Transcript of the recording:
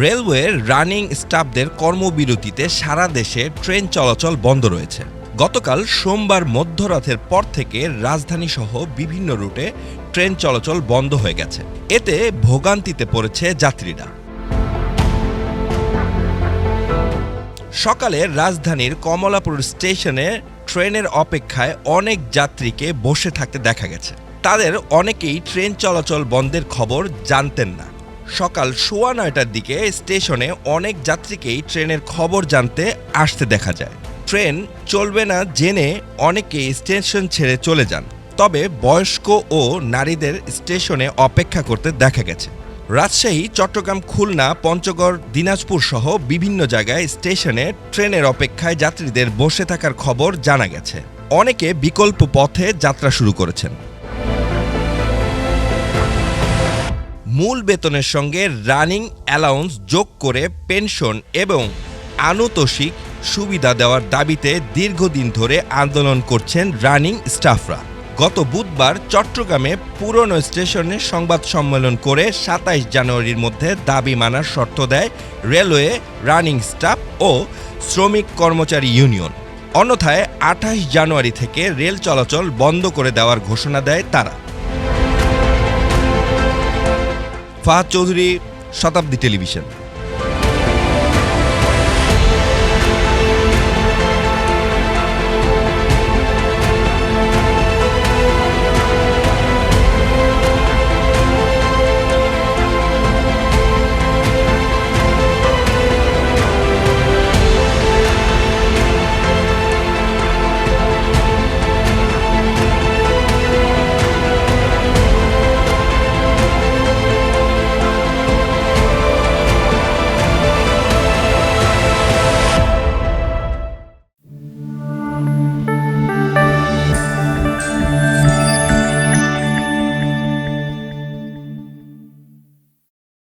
রেলওয়ের রানিং স্টাফদের কর্মবিরতিতে সারা দেশে ট্রেন চলাচল বন্ধ রয়েছে। গতকাল সোমবার মধ্যরাতের পর থেকে রাজধানী সহ বিভিন্ন রুটে ট্রেন চলাচল বন্ধ হয়ে গেছে। এতে ভোগান্তিতে পড়েছে যাত্রীরা। সকালে রাজধানীর কমলাপুর স্টেশনে ট্রেনের অপেক্ষায় অনেক যাত্রীকে বসে থাকতে দেখা গেছে। তাদের অনেকেই ট্রেন চলাচল বন্ধের খবর জানতেন না। সকাল সোয়া নয়টার দিকে স্টেশনে অনেক যাত্রীকেই ট্রেনের খবর জানতে আসতে দেখা যায়। ট্রেন চলবে না জেনে অনেকেই স্টেশন ছেড়ে চলে যান। তবে বয়স্ক ও নারীদের স্টেশনে অপেক্ষা করতে দেখা গেছে। রাজশাহী, চট্টগ্রাম, খুলনা, পঞ্চগড়, দিনাজপুর সহ বিভিন্ন জায়গায় স্টেশনে ট্রেনের অপেক্ষায় যাত্রীদের বসে থাকার খবর জানা গেছে। অনেকে বিকল্প পথে যাত্রা শুরু করেছেন। মূল বেতনের সঙ্গে রানিং অ্যালাউন্স যোগ করে পেনশন এবং আনুতোষিক সুবিধা দেওয়ার দাবিতে দীর্ঘদিন ধরে আন্দোলন করছেন রানিং স্টাফরা। গত বুধবার চট্টগ্রামে পুরনো স্টেশনে সংবাদ সম্মেলন করে সাতাইশ জানুয়ারির মধ্যে দাবি মানার শর্ত দেয় রেলওয়ে, রানিং স্টাফ ও শ্রমিক কর্মচারী ইউনিয়ন। অন্যথায় আঠাশ জানুয়ারি থেকে রেল চলাচল বন্ধ করে দেওয়ার ঘোষণা দেয় তারা। ফাহাদ চৌধুরী শতাব্দী টেলিভিশন।